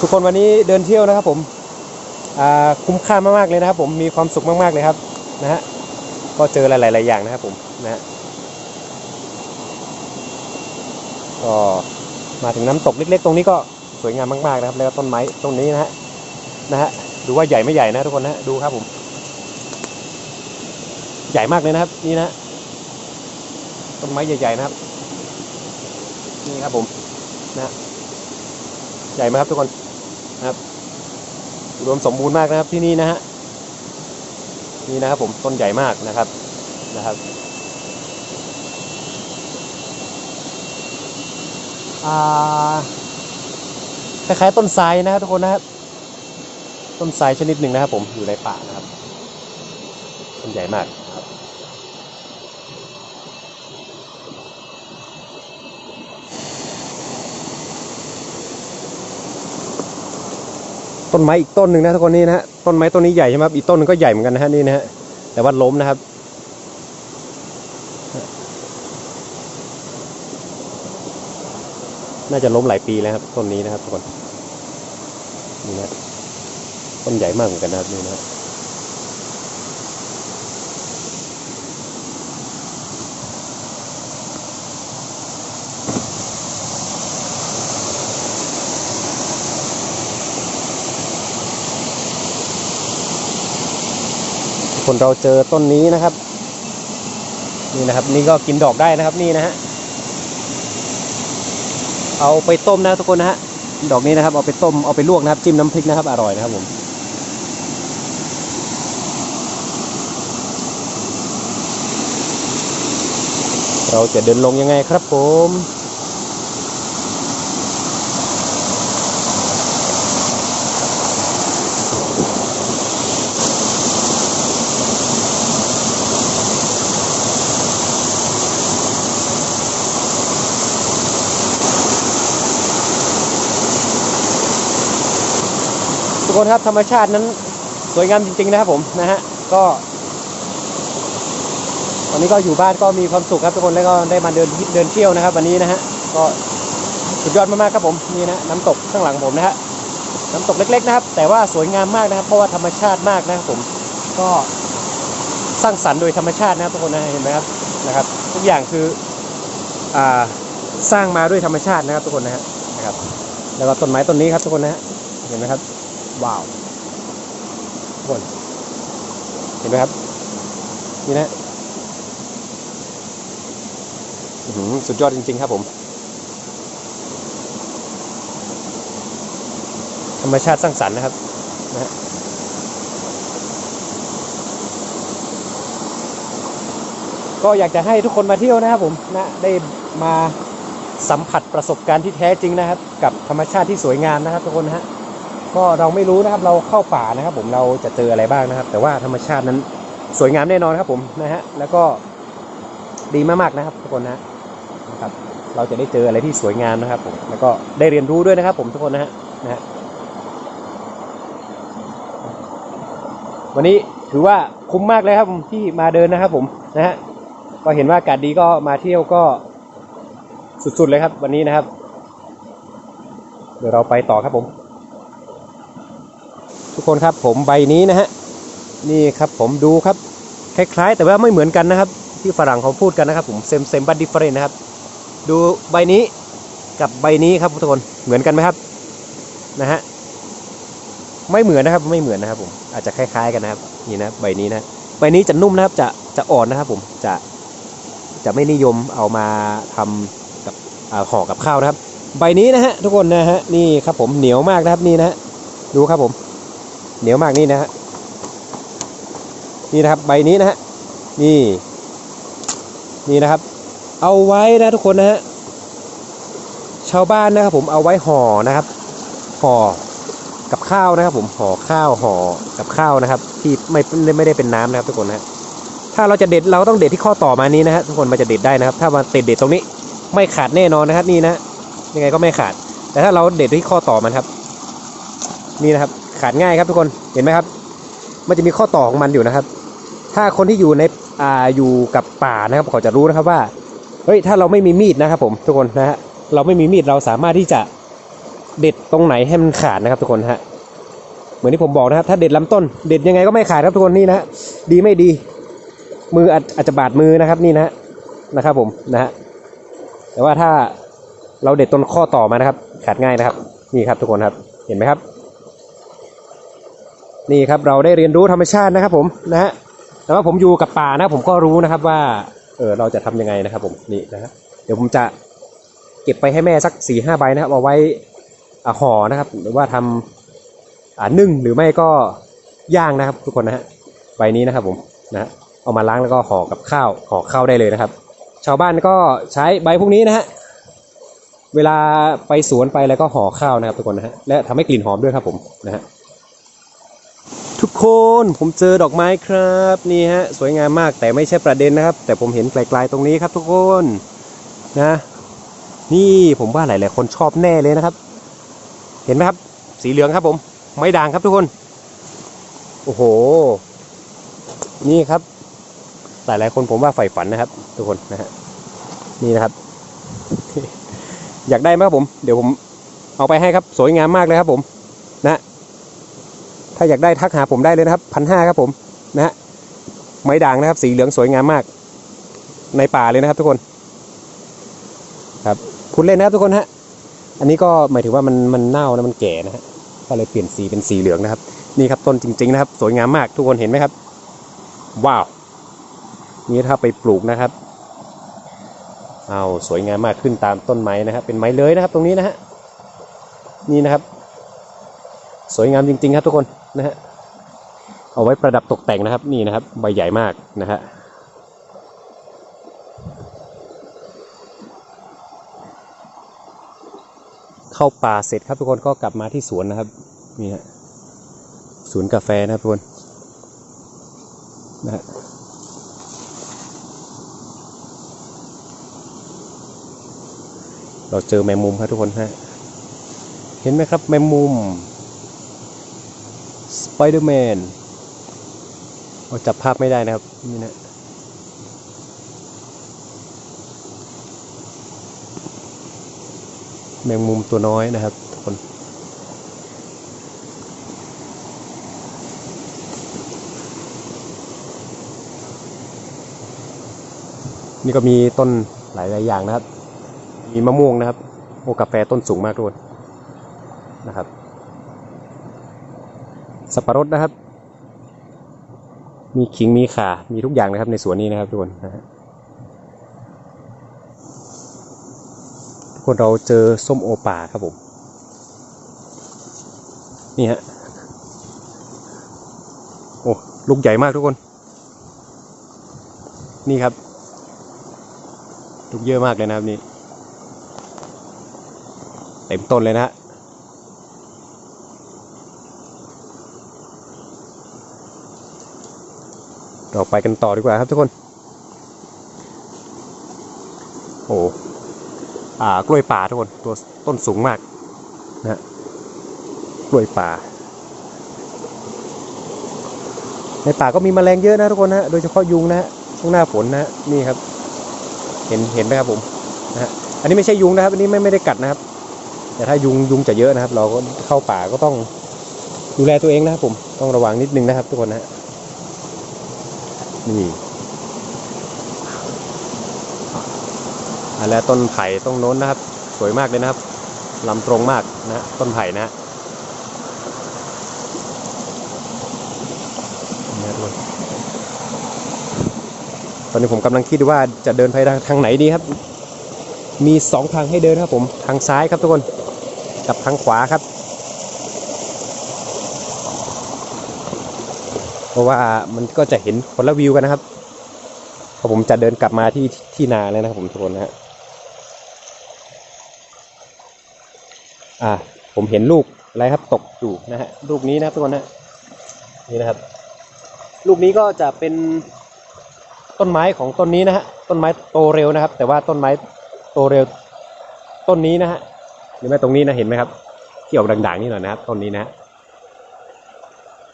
ทุกคนวันนี้เดินเที่ยวนะครับผมคุ้มค่ามากๆเลยนะครับ ผมมีความสุขมากๆเลยครับนะฮะก็เจอหลาย ๆ อย่างนะครับผมนะฮะก็มาถึงน้ำตกเล็ก ๆ ตรงนี้ก็สวยงามมากๆนะครับ แล้วก็ต้นไม้ตรงนี้นะฮะนะฮะดูว่าใหญ่ไม่ใหญ่นะทุกคนนะดูครับผม ใหญ่มากเลยนะครับ นี่นะต้นไม้ใหญ่ ๆ นะครับ นี่ครับผมนะฮะใหญ่ไหมครับทุกคน นะครับอุดมสมบูรณ์มากนะครับที่นี่นะฮะนี่นะครับผมต้นใหญ่มากนะครับนะครับคล้ายๆต้นไทรนะครับทุกคนนะครับต้นไทรชนิดหนึ่งนะครับผมอยู่ในป่านะครับต้นใหญ่มากนะครับ ต้นไม้อีกต้นหนึ่งนะทุกคนนี่นะฮะต้นไม้ต้นนี้ใหญ่ใช่ไหมครับอีกต้นหนึงก็ใหญ่เหมือนกันนะฮะนี่นะฮะแต่ว่าล้มนะครับ น่าจะล้มหลายปีแล้วครับ ต้นนี้นะครับทุกคนนี่นะต้นใหญ่มากเหมือนกันนะครับนี่นะ คนเราเจอต้นนี้นะครับ นี่นะครับ นี่ก็กินดอกได้นะครับนี่นะฮะเอาไปต้มนะทุกคนนะฮะดอกนี้นะครับ เอาไปต้มเอาไปลวกนะครับ จิ้มน้ำพริกนะครับ อร่อยนะครับผมเราจะเดินลงยังไงครับผม คนครับธรรมชาตินั้นสวยงามจริง ๆ นะครับผมนะฮะก็ตอนนี้ก็อยู่บ้านก็มีความสุขครับทุกคนแล้วก็ได้มาเดินเดินเที่ยวนะครับ วันนี้นะฮะก็สุดยอดมากๆครับผมนี่นะน้ำตกข้างหลังผมนะฮะน้ำตกเล็ก ๆ นะครับ แต่ว่าสวยงามมากนะครับ เพราะว่าธรรมชาติมากนะครับผมก็สร้างสรรค์โดยธรรมชาตินะครับทุกคนนะเห็นไหมครับนะครับ ทุกอย่างคืออ่าสร้างมาด้วยธรรมชาตินะครับทุกคนนะฮะนะครับ แล้วก็ต้นไม้ต้นนี้ครับทุกคนนะฮะเห็นไหมครับ ว้าวทุกคนเห็นไหมครับ นี่นะอือสุดยอดจริง ๆ ครับผมธรรมชาติสร้างสรรค์นะครับนะฮะก็อยากจะให้ทุกคนมาเที่ยวนะครับผมนะได้มาสัมผัสประสบการณ์ที่แท้จริงนะครับ กับธรรมชาติที่สวยงามนะครับทุกคนนะฮะ ก็เราไม่รู้นะครับเราเข้าป่านะครับ ผมเราจะเจออะไรบ้างนะครับ แต่ว่าธรรมชาตินั้นสวยงามแน่นอนครับผมนะฮะแล้วก็ดีมากๆนะครับ ทุกคนนะนะครับ เราจะได้เจออะไรที่สวยงามนะครับ ผมแล้วก็ได้เรียนรู้ด้วยนะครับ ผมทุกคนนะฮะนะฮะวันนี้ถือว่าคุ้มมากเลยครับที่มาเดินนะครับ ผมนะฮะก็เห็นว่าอากาศดีก็มาเที่ยวก็สุดๆเลยครับ วันนี้นะครับ เดี๋ยวเราไปต่อครับผม ทุกคนครับผมใบนี้นะฮะนี่ครับผมดูครับคล้ายๆ แต่ว่าไม่เหมือนกันนะครับที่ฝรั่งเขาพูดกันนะครับผมเซมเซมบัตดิฟเฟรนนะครับ ดูใบนี้กับใบนี้ครับทุกคนเหมือนกันไหมครับนะฮะไม่เหมือนนะครับไม่เหมือนนะครับผมอาจจะคล้ายๆกันนะครับนี่นะใบนี้นะใบนี้จะนุ่มนะครับจะจะอ่อนนะครับผมจะจะไม่นิยมเอามาทำกับห่อกับข้าวนะครับ ใบนี้นะฮะทุกคนนะฮะนี่ครับผมเหนียวมากนะครับนี่นะฮะดูครับผม เหนียวมากนี่นะฮะนี่นะครับใบนี้นะฮะนี่นี่นะครับ เอาไว้นะทุกคนนะฮะชาวบ้านนะครับผมเอาไว้ห่อนะครับห่อกับข้าวนะครับ ผมห่อข้าวห่อกับข้าวนะครับ ที่ไม่ไม่ได้เป็นน้ำนะครับทุกคนนะฮะถ้าเราจะเด็ดเราต้องเด็ดที่ข้อต่อมานี้นะฮะทุกคนมันจะเด็ดได้นะครับ ถ้ามาติดเด็ดตรงนี้ไม่ขาดแน่นอนนะครับนี่นะฮะยังไงก็ไม่ขาด แต่ถ้าเราเด็ดที่ข้อต่อมันครับ นี่นะครับ ขาดง่ายครับทุกคนเห็นไหมครับ มันจะมีข้อต่อของมันอยู่นะครับ ถ้าคนที่อยู่ในอ่าอยู่กับป่านะครับเขาจะรู้นะครับว่าเฮ้ยถ้าเราไม่มีมีดนะครับผมทุกคนนะฮะเราไม่มีมีดเราสามารถที่จะเด็ดตรงไหนให้มันขาดนะครับทุกคนฮะเหมือนที่ผมบอกนะครับ ถ้าเด็ดลำต้น เด็ดยังไงก็ไม่ขาดครับทุกคนนี่นะดีไม่ดี มืออาจจะบาดมือนะครับนี่นะฮะนะครับผมนะฮะแต่ว่าถ้าเราเด็ดต้นข้อต่อมานะครับ ขาดง่ายนะครับ นี่ครับทุกคนครับเห็นไหมครับ นี่ครับเราได้เรียนรู้ธรรมชาตินะครับผมนะฮะแต่ว่าผมอยู่กับป่านะผมก็รู้นะครับว่าเออเราจะทำยังไงนะครับผมนี่นะฮะเดี๋ยวผมจะเก็บไปให้แม่สักสี่ห้าใบนะครับเอาไว้ห่อนะครับ หรือว่าทำอ่านึ่งหรือไม่ก็ย่างนะครับ ทุกคนนะฮะใบนี้นะครับผมนะฮะเอามาล้างแล้วก็ห่อกับข้าวห่อข้าวได้เลยนะครับ ชาวบ้านก็ใช้ใบพวกนี้นะฮะเวลาไปสวนไปแล้วก็ห่อข้าวนะครับทุกคนนะฮะและทำให้กลิ่นหอมด้วยครับผมนะฮะ คน ผมเจอดอกไม้ครับนี่ฮะสวยงามมากแต่ไม่ใช่ประเด็นนะครับ แต่ผมเห็นไกลๆตรงนี้ครับทุกคนนะ นี่ผมว่าหลายๆคนชอบแน่เลยนะครับ เห็นไหมครับ สีเหลืองครับผม ไม้ด่างครับทุกคน โอ้โห นี่ครับ หลายๆคนผมว่าใฝ่ฝันนะครับ ทุกคนนะฮะนี่นะครับ อยากได้ไหมครับผม เดี๋ยวผมเอาไปให้ครับ สวยงามมากเลยครับผม ถ้าอยากได้ทักหาผมได้เลยนะครับพันห้าครับผมนะฮะไม้ด่างนะครับ สีเหลืองสวยงามมาก ในป่าเลยนะครับทุกคน ครับพูดเล่นนะครับทุกคนฮะอันนี้ก็หมายถึงว่ามันมันเน่านะมันแก่นะฮะก็เลยเปลี่ยนสีเป็นสีเหลืองนะครับ นี่ครับต้นจริง ๆ นะครับ สวยงามมากทุกคนเห็นไหมครับ ว้าวนี่ถ้าไปปลูกนะครับเอาสวยงามมากขึ้นตามต้นไม้นะครับ เป็นไม้เลยนะครับ ตรงนี้นะฮะนี่นะครับ สวยงามจริง ๆ ครับทุกคนนะฮะเอาไว้ประดับตกแต่งนะครับนี่นะครับใบใหญ่มากนะฮะเข้าป่าเสร็จครับทุกคนก็กลับมาที่สวนนะครับนี่ฮะสวนกาแฟนะครับทุกคนนะฮะเราเจอแมงมุมครับทุกคนฮะเห็นไหมครับแมงมุม สไปเดอร์แมนเราจับภาพไม่ได้นะครับ นี่นะแมงมุมตัวน้อยนะครับทุกคน นี่ก็มีต้นหลายหลายๆอย่างนะครับ มีมะม่วงนะครับ โอ้กาแฟต้นสูงมากทุกคนนะครับ สับปะรดนะครับ มีขิงมีข่า มีทุกอย่างนะครับในสวนนี้นะครับทุกคนนะฮะทุกคนเราเจอส้มโอป่าครับผม นี่ฮะ โอ้ลูกใหญ่มากทุกคน นี่ครับ ลูกเยอะมากเลยนะครับนี่ เต็มต้นเลยนะฮะ เราไปกันต่อดีกว่าครับทุกคน โอ้อ่ากล้วยป่าทุกคนตัวต้นสูงมากนะกล้วยป่า ในป่าก็มีแมลงเยอะนะทุกคนนะโดยเฉพาะยุงนะฮะช่วงหน้าฝนนะนี่ครับ เห็นเห็นไหมครับผมนะฮะอันนี้ไม่ใช่ยุงนะครับ อันนี้ไม่ไม่ได้กัดนะครับ แต่ถ้ายุงยุงจะเยอะนะครับ เราก็เข้าป่าก็ต้องดูแลตัวเองนะครับผมต้องระวังนิดนึงนะครับทุกคนนะฮะ นี่อะแล้วต้นไผ่ต้นโน้นนะครับ สวยมากเลยนะครับลำตรงมากนะต้นไผ่นะนี่นะทุกคนตอนนี้ผมกำลังคิดดูว่าจะเดินไปทางไหนดีครับ มีสองทางให้เดินครับผม ทางซ้ายครับทุกคน กับทางขวาครับ เพ ราะว่ามันก็จะเห็นคนละวิวกันนะครับพอผมจะเดินกลับมาที่ที่นาแล้วนะครับผมทุกคนนะฮะอ่าผมเห็นลูกอะไรครับตกอยู่นะฮะลูกนี้นะครับทุกคนนะนี่นะครับ ลูกนี้ก็จะเป็นต้นไม้ของต้นนี้นะฮะต้นไม้โตเร็วนะครับ แต่ว่าต้นไม้โตเร็วต้นนี้นะฮะเห็นไหมตรงนี้นะเห็นไหมครับที่ออกด่างๆนี่หน่อยนะครับต้นนี้นะฮะ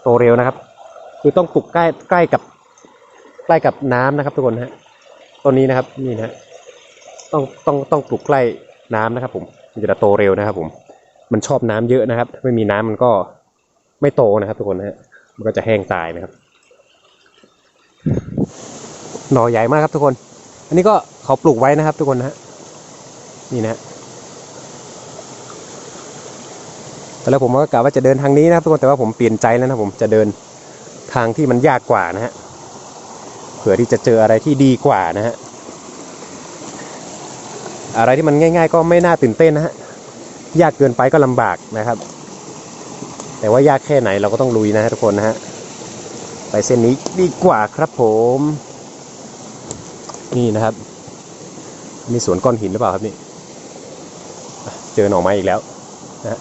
โตเร็วนะครับ คือต้องปลูกใกล้ใกล้กับใกล้กับน้ำนะครับ ทุกคนฮะต้นนี้นะครับนี่นะฮะต้องต้องต้องปลูกใกล้น้ำนะครับ ผมมันจะโตเร็วนะครับ ผม มันชอบน้ำเยอะนะครับ ไม่มีน้ำมันก็ไม่โตนะครับ ทุกคนฮะมันก็จะแห้งตายนะครับ หน่อใหญ่มากครับทุกคน อันนี้ก็เขาปลูกไว้นะครับ ทุกคนนะฮะนี่นะฮะแต่แล้วผมก็กะว่าจะเดินทางนี้นะครับทุกคนแต่ว่าผมเปลี่ยนใจแล้วนะผมจะเดิน ทางที่มันยากกว่านะฮะเผื่อที่จะเจออะไรที่ดีกว่านะฮะอะไรที่มันง่าย ๆ ก็ไม่น่าตื่นเต้นนะฮะยากเกินไปก็ลำบากนะครับ แต่ว่ายากแค่ไหนเราก็ต้องลุยนะฮะทุกคนนะฮะไปเส้นนี้ดีกว่าครับผม นี่นะครับนี่สวนก้อนหินหรือเปล่าครับนี่ เจอหน่อไม้อีกแล้วนะฮะ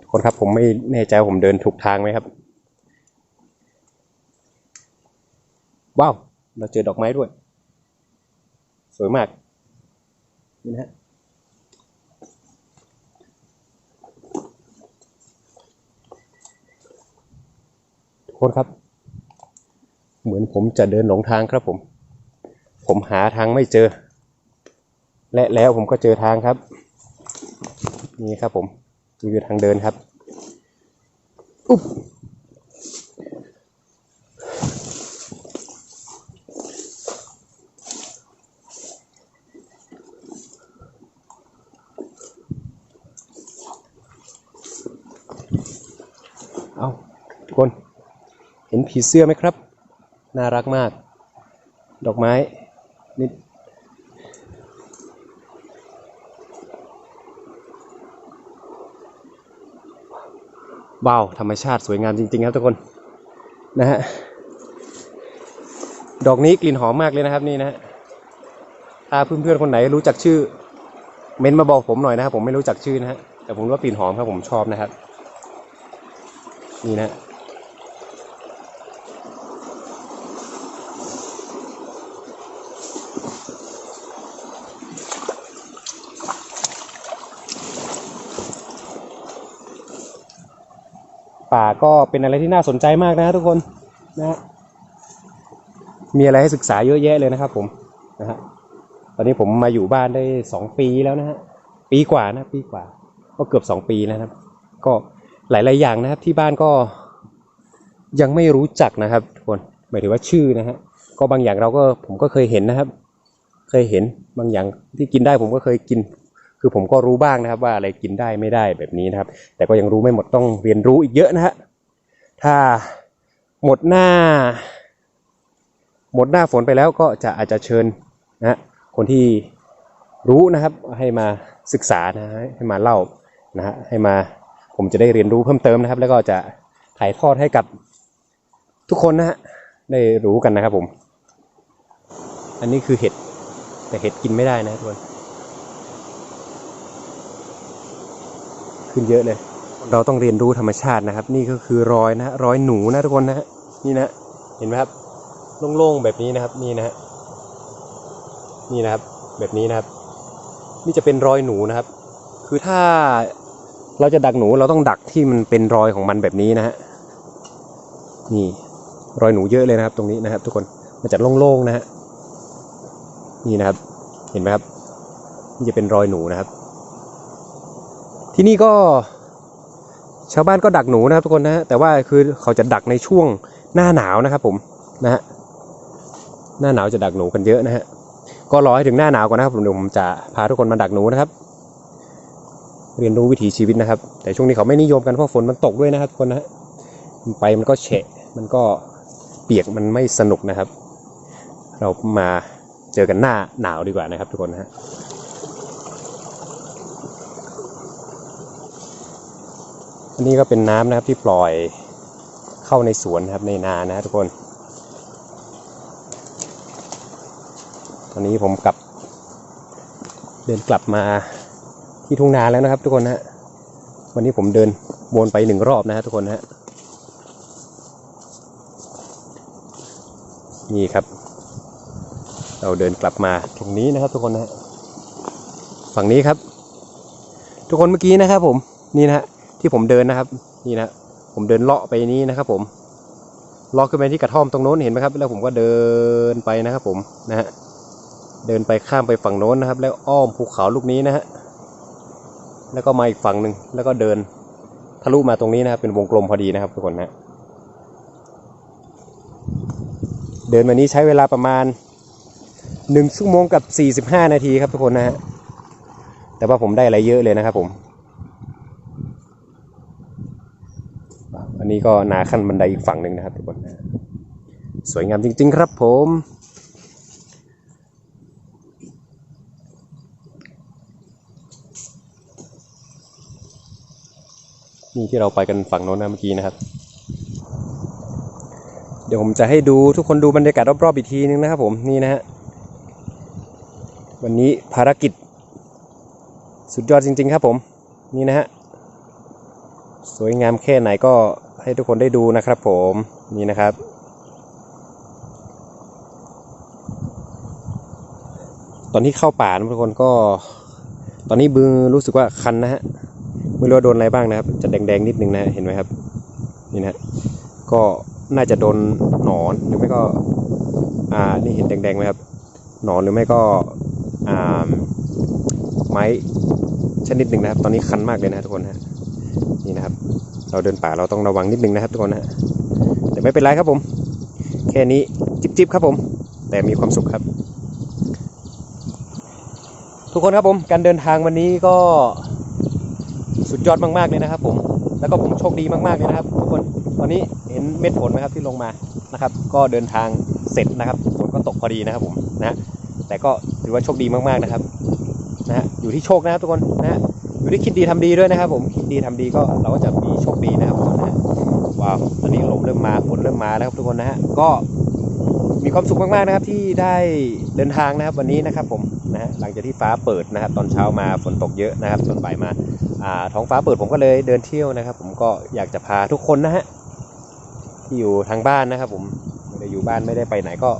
ทุกคนครับผม ไม่แน่ใจผมเดินถูกทางไหมครับ ว้าว เราเจอดอกไม้ด้วย สวยมาก นี่นะฮะทุกคนครับ เหมือนผมจะเดินหลงทางครับผม ผมหาทางไม่เจอ และแล้วผมก็เจอทางครับ นี่ครับผม คือทางเดินครับ อุ๊บเอาทุกคนเห็นผีเสื้อไหมครับ น่ารักมาก ดอกไม้นี่ ว้าวธรรมชาติสวยงามจริงๆครับทุกคนนะฮะดอกนี้กลิ่นหอมมากเลยนะครับนี่นะฮะถ้าเพื่อนๆคนไหนรู้จักชื่อ เม้นมาบอกผมหน่อยนะครับ ผมไม่รู้จักชื่อนะฮะแต่ผมรู้ว่ากลิ่นหอมครับผมชอบนะครับ นี่นะ ป่า ก็เป็นอะไรที่น่าสนใจมากนะทุกคนนะฮะมีอะไรให้ศึกษาเยอะแยะเลยนะครับ ผมนะฮะตอนนี้ผมมาอยู่บ้านได้สองปีแล้วนะฮะปีกว่านะปีกว่า ก็เกือบสองปีแล้วนะครับ ก็หลาย ๆ อย่างนะครับ ที่บ้านก็ยังไม่รู้จักนะครับทุกคนหมายถึงว่าชื่อนะฮะก็บางอย่างเราก็ผมก็เคยเห็นนะครับ เคยเห็นบางอย่างที่กินได้ผมก็เคยกิน คือผมก็รู้บ้างนะครับ ว่าอะไรกินได้ไม่ได้แบบนี้นะครับ แต่ก็ยังรู้ไม่หมดต้องเรียนรู้อีกเยอะนะฮะ ถ้าหมดหน้า หมดหน้าฝนไปแล้วก็จะอาจจะเชิญนะคนที่รู้นะครับให้มาศึกษานะฮะให้มาเล่านะฮะให้มาผมจะได้เรียนรู้เพิ่มเติมนะครับ แล้วก็จะถ่ายทอดให้กับทุกคนนะฮะได้รู้กันนะครับผม อันนี้คือเห็ดแต่เห็ดกินไม่ได้นะทุกคนขึ้นเยอะเลย เราต้องเรียนรู้ธรรมชาตินะครับ นี่ก็คือรอยนะรอยหนูนะทุกคนนะฮะนี่นะเห็นไหมครับโล่งๆแบบนี้นะครับนี่นะฮะนี่นะครับ แบบนี้นะครับ นี่จะเป็นรอยหนูนะครับ คือถ้าเราจะดักหนูเราต้องดักที่มันเป็นรอยของมันแบบนี้นะฮะนี่รอยหนูเยอะเลยนะครับ ตรงนี้นะครับ ทุกคนมันจะโล่งๆนะฮะนี่นะครับ เห็นไหมครับนี่จะเป็นรอยหนูนะครับ ที่นี่ก็ ชาวบ้านก็ดักหนูนะครับทุกคนนะฮะแต่ว่าคือเขาจะดักในช่วงหน้าหนาวนะครับผมนะฮะหน้าหนาวจะดักหนูกันเยอะนะฮะก็รอให้ถึงหน้าหนาวก่อนนะครับผมเดี๋ยวผมจะพาทุกคนมาดักหนูนะครับ เรียนรู้วิถีชีวิตนะครับ แต่ช่วงนี้เขาไม่นิยมกันเพราะฝนมันตกด้วยนะครับทุกคนนะฮะไปมันก็เฉะมันก็เปียกมันไม่สนุกนะครับ เรามาเจอกันหน้าหนาวดีกว่านะครับทุกคนนะฮะ นนี้ก็เป็นน้ำนะครับที่ปล่อยเข้าในสวนนะครับในนานะทุกคน ตอนนี้ผมกลับ เดินกลับมาที่ทุ่งนาแล้วนะครับ ทุกคนนะฮะวันนี้ผมเดินวนไปหนึ่งรอบนะฮะทุกคนนะฮะนี่ครับ เราเดินกลับมาตรงนี้นะครับ ทุกคนนะฮะฝั่งนี้ครับ ทุกคนเมื่อกี้นะครับผมนี่นะฮะ ที่ผมเดินนะครับ นี่นะผมเดินเลาะไปนี้นะครับ ผมเลาะขึ้นไปที่กระท่อมตรงโน้นเห็นไหมครับ แล้วผมก็เดินไปนะครับ ผมนะฮะเดินไปข้ามไปฝั่งโน้นนะครับ แล้วอ้อมภูเขาลูกนี้นะฮะแล้วก็มาอีกฝั่งหนึ่งแล้วก็เดินทะลุมาตรงนี้นะครับ เป็นวงกลมพอดีนะครับทุกคนนะเดินมานี้ใช้เวลาประมาณหนึ่งชั่วโมงกับสี่สิบห้านาทีครับทุกคนนะฮะแต่ว่าผมได้อะไรเยอะเลยนะครับผม นี้ก็นาขั้นบันไดอีกฝั่งหนึ่งนะครับทุกคนสวยงามจริง ๆ ครับผมนี่ที่เราไปกันฝั่งโน้นนะเมื่อกี้นะครับ เดี๋ยวผมจะให้ดูทุกคนดูบรรยากาศรอบๆอีกทีนึงนะครับผมนี่นะฮะวันนี้ภารกิจ สุดยอดจริง ๆ ครับผม นี่นะฮะ สวยงามแค่ไหนก็ ให้ทุกคนได้ดูนะครับผมนี่นะครับ ตอนที่เข้าป่านทุกคนก็ ตอนนี้มือรู้สึกว่าคันนะฮะไม่รู้ว่าโดนอะไรบ้างนะครับ จะแดงๆนิดนึงนะเห็นไหมครับนี่นะก็น่าจะโดนหนอนหรือไม่ก็อ่านี่เห็นแดงๆไหมครับหนอนหรือไม่ก็อ่าไม้ชนิดหนึ่งนะครับ ตอนนี้คันมากเลยนะทุกคนฮะนี่นะ เราเดินป่าเราต้องระวังนิดนึงนะครับทุกคนฮะแต่ไม่เป็นไรครับผม แค่นี้จิบๆครับผม แต่มีความสุขครับ ทุกคนครับผมการเดินทางวันนี้ก็สุดยอดมากๆเลยนะครับ ผม แล้วก็ผมโชคดีมากๆเลยนะครับ ทุกคนตอนนี้เห็นเม็ดฝนไหมครับที่ลงมานะครับ ก็เดินทางเสร็จนะครับฝนก็ตกพอดีนะครับผมนะฮะแต่ก็ถือว่าโชคดีมากๆนะครับนะฮะอยู่ที่โชคนะครับทุกคนนะฮะอยู่ที่คิดดีทำดีด้วยนะครับ ผมคิดดีทำดีก็เราก็จะมี ปีนะครับผมนะฮะว้าวตอนนี้ลมเริ่มมาฝนเริ่มมาแล้วครับทุกคนนะฮะก็มีความสุขมากๆนะครับที่ได้เดินทางนะครับวันนี้นะครับผมนะฮะหลังจากที่ฟ้าเปิดนะครับตอนเช้ามาฝนตกเยอะนะครับตอนบ่ายมาอ่าท้องฟ้าเปิดผมก็เลยเดินเที่ยวนะครับ ผมก็อยากจะพาทุกคนนะฮะที่อยู่ทางบ้านนะครับ ผมไม่ได้อยู่บ้านไม่ได้ไปไหนก็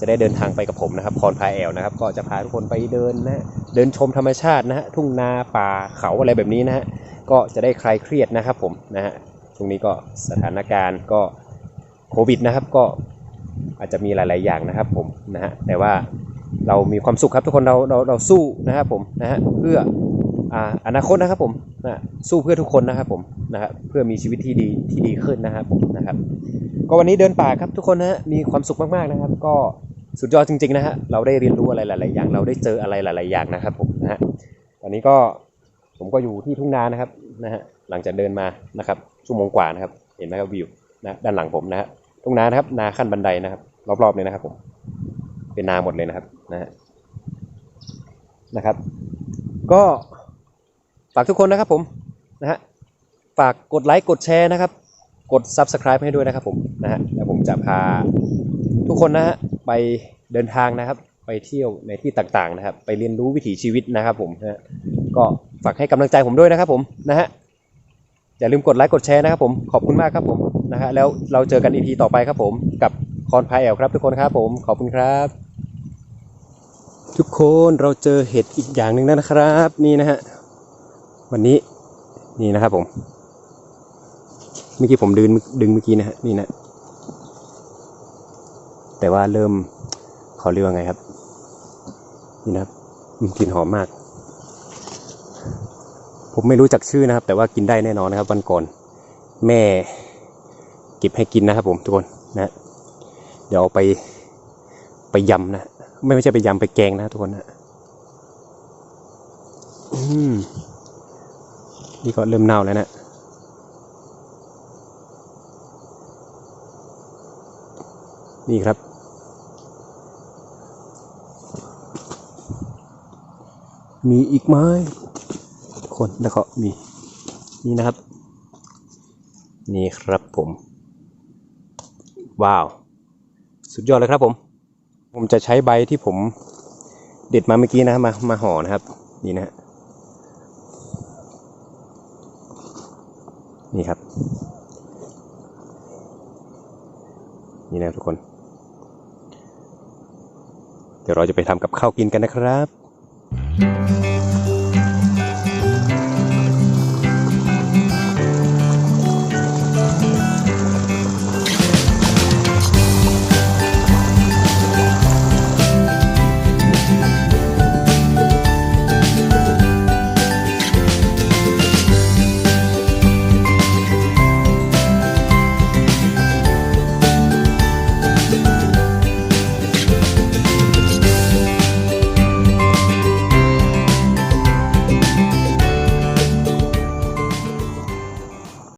จะได้เดินทางไปกับผมนะครับพรพาแอลนะครับ ก็จะพาทุกคนไปเดินนะเดินชมธรรมชาตินะฮะทุ่งนาป่าเขาอะไรแบบนี้นะฮะ ก็จะได้คลายเครียดนะครับผมนะฮะช่วงนี้ก็สถานการณ์ก็โควิดนะครับก็อาจจะมีหลาย ๆ อย่างนะครับผมนะฮะแต่ว่าเรามีความสุขครับทุกคนเราเราเราสู้นะครับผมนะฮะเพื่ออาอนาคตนะครับผมนะสู้เพื่อทุกคนนะครับผมนะฮะเพื่อมีชีวิตที่ดีที่ดีขึ้นนะครับผมนะครับ ก็วันนี้เดินป่าครับทุกคนนะฮะมีความสุขมาก ๆ นะครับ ก็สุดยอดจริง ๆ นะฮะเราได้เรียนรู้อะไรหลาย ๆ อย่าง เราได้เจออะไรหลาย ๆ อย่างนะครับผมนะฮะตอนนี้ก็ ผมก็อยู่ที่ทุ่งนานะครับนะฮะหลังจากเดินมานะครับชั่วโมงกว่านะครับ เห็นไหมครับวิวนะด้านหลังผมนะฮะทุ่งนานะครับนาขั้นบันไดนะครับ รอบๆเลยนะครับ ผม เป็นนาหมดเลยนะครับนะฮะนะครับ ก็ฝากทุกคนนะครับผมนะฮะฝากกดไลค์กดแชร์นะครับ กด subscribe ให้ด้วยนะครับผมนะฮะแล้วผมจะพาทุกคนนะฮะไปเดินทางนะครับ ไปเที่ยวในที่ต่างๆนะครับ ไปเรียนรู้วิถีชีวิตนะครับผมนะฮะ ก็ฝากให้กำลังใจผมด้วยนะครับผมนะฮะอย่าลืมกดไลค์กดแชร์นะครับผมขอบคุณมากครับผมนะฮะแล้วเราเจอกันอีพีต่อไปครับผมกับคอนพายแอลครับทุกคนครับผมขอบคุณครับ ทุกคนเราเจอเห็ดอีกอย่างหนึ่งนะครับนี่นะฮะวันนี้นี่นะครับผมเมื่อกี้ผมดึงดึงเมื่อกี้นะฮะนี่นะ แต่ว่าเริ่มเขาเรียกว่าไงครับ นี่นะครับกลิ่นหอมมาก ผมไม่รู้จักชื่อนะครับ แต่ว่ากินได้แน่นอนนะครับ วันก่อนแม่เก็บให้กินนะครับผมทุกคนนะเดี๋ยวเอาไปไปยำนะไม่ไม่ใช่ไปยำไปแกงนะทุกคนนะนี่ก็เริ่มเน่าแล้วนะนี่ครับ มีอีกไหม คนแล้วก็มีนี่นะครับ นี่ครับผม ว้าว สุดยอดเลยครับผม ผมจะใช้ใบที่ผมเด็ดมาเมื่อกี้นะมามาห่อนะครับ นี่นะฮะนี่ครับ นี่นะทุกคน เดี๋ยวเราจะไปทำกับข้าวกินกันนะครับ